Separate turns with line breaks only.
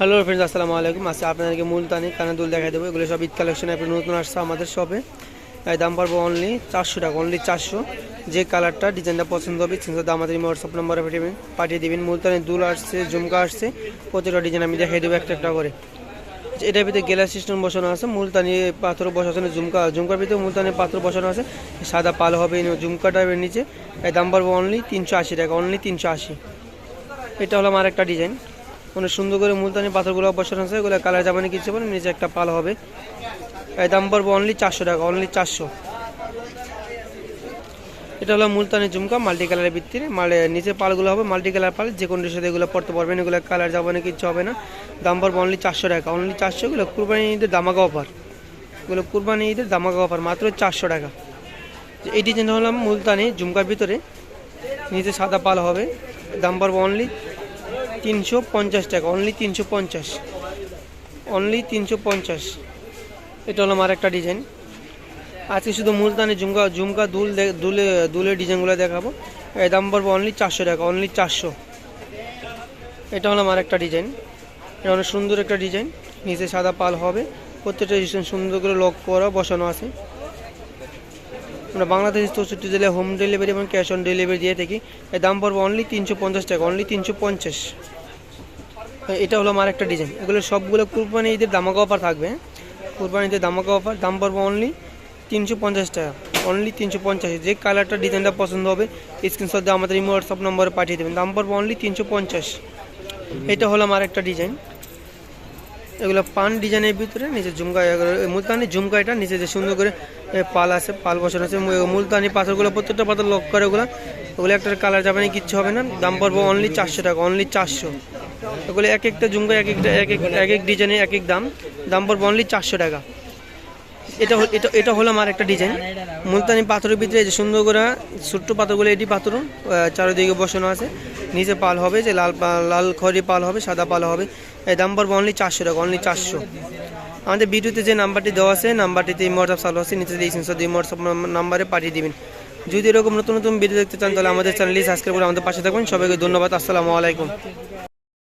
Hello friends আসসালামু আলাইকুম। আজকে আপনাদেরকে মুলতানি কানে দুল দেখাই দেবো। এগুলো সব ঈদ কালেকশন আপনি নতুন আসছে আমাদের শপে তাই দাম পারব অনলি চারশো টাকা অনলি চারশো। যে কালারটা ডিজাইনটা পছন্দ হবে, সেটা দাম আমাদের হোয়াটসঅ্যাপ নাম্বারে পাঠিয়ে পাঠিয়ে দেবেন, মুলতানি দুল আসছে, ঝুমকা আসছে। প্রতিটা ডিজাইন আমি দেখাই দেবো একটা একটা করে। এটার ভিতরে গ্লাস সিস্টেম বসানো আছে, মুলতানি পাথর বসানো ঝুমকা, ঝুমকার ভিতরে মুলতানি পাথর বসানো আছে। সাদা পাল হবে, এই ঝুমকাটা এর নিচে। এই দাম পারব অনলি তিনশো আশি টাকা অনলি তিনশো আশি। এটা হলো আমার একটা ডিজাইন অনেক সুন্দর করে মুলতানি পাথরগুলো বসানো আছে, এগুলো কালার যাবে না, কিছু নিচে একটা পাল হবে। এই দাম পড়ব অনলি চারশো টাকা অনলি চারশো। এটা হলো মুলতানি ঝুমকা, মাল্টি কালারের ভিত্তিতে। মালে নিচে পালগুলো হবে মাল্টি কালার পাল, যে কোনো সাথে এগুলো পড়তে পারবেন, এগুলো কালার যাবে না, কিছু হবে না। দাম পড়ব অনলি চারশো টাকা অনলি চারশো, এগুলো কুরবানি ঈদের দামাকা অফার। এগুলো কুরবানি ঈদের দামাকা অফার, মাত্র চারশো টাকা। এই ডিজাইন হলাম মুলতানি ঝুমকার ভিতরে, নিচে সাদা পাল হবে, দাম পড়ব অনলি তিনশো পঞ্চাশ টাকা অনলি তিনশো পঞ্চাশ। অনলি তিনশো পঞ্চাশ। এটা হলো আমার একটা ডিজাইন আজকে শুধু মুলতানি ঝুমকা ঝুমকা দুল দুলে, দুলের ডিজাইনগুলো দেখাবো। এই দাম পড়ব অনলি চারশো টাকা অনলি চারশো। এটা হলো আমার একটা ডিজাইন এটা অনেক সুন্দর একটা ডিজাইন নিচে সাদা পাল হবে। প্রত্যেকটা ডিজাইন সুন্দর করে লক করা, বসানো আছে। আমরা বাংলাদেশ চৌষট্টি জেলায় হোম ডেলিভারি এবং ক্যাশ অন ডেলিভারি দিয়ে থাকি। এর দাম পড়ব অনলি তিনশো পঞ্চাশ টাকা অনলি তিনশো পঞ্চাশ। এটা হলো আমার একটা ডিজাইন এগুলো সবগুলো কুরবানি ঈদের দামাকা অফার থাকবে? কুরবানি ঈদের দামাকা অফার দাম পড়ব অনলি তিনশো পঞ্চাশ টাকা অনলি তিনশো পঞ্চাশ। যে কালারটা ডিজাইনটা পছন্দ হবে স্ক্রিনশট দিয়ে আমাদের ইমো হোয়াটসঅ্যাপ নম্বরে পাঠিয়ে দেবেন। দাম পড়ব অনলি তিনশো পঞ্চাশ। এটা হলো আমার একটা ডিজাইন এগুলো পান ডিজাইনের ভিতরে, নিচে ঝুমকা মুলতানি ঝুমকা এটা, নিচে যে সুন্দর করে পাল আছে, পাল বসানো আছে। মুলতানি পাথরগুলো প্রত্যেকটা পাথর লক করে ওগুলো। ওগুলো একটা কালার যাবে না, কিচ্ছু হবে না। দাম পড়ব অনলি চারশো টাকা অনলি চারশো। ওগুলো এক একটা ঝুমকা এক একটা এক এক এক এক ডিজাইনে এক এক দাম। দাম পড়ব অনলি চারশো টাকা। এটা এটা এটা হলো আমার একটা ডিজাইন মুলতানি পাথরের ভিতরে যে সুন্দর করে ছোট্ট পাথরগুলো, এটি পাথর চারিদিকে বসানো আছে। নিচে পাল হবে, যে লাল লাল খড়ি পাল হবে, সাদা পাল হবে। এই দাম পড়বে অনলি চারশো টাকা অনলি চারশো। আমাদের ভিডিওতে যে নাম্বারটি দেওয়া আছে, নাম্বারটিতে এই হোয়াটসঅ্যাপ চালু আছে, নিচে দিয়েছেন সব এই নাম্বারে পাঠিয়ে দিবেন। যদি এরকম নতুন নতুন ভিডিও দেখতে চান, তাহলে আমাদের চ্যানেলটি সাবস্ক্রাইব করে আমাদের পাশে থাকবেন সবাইকে ধন্যবাদ, আসসালামু আলাইকুম।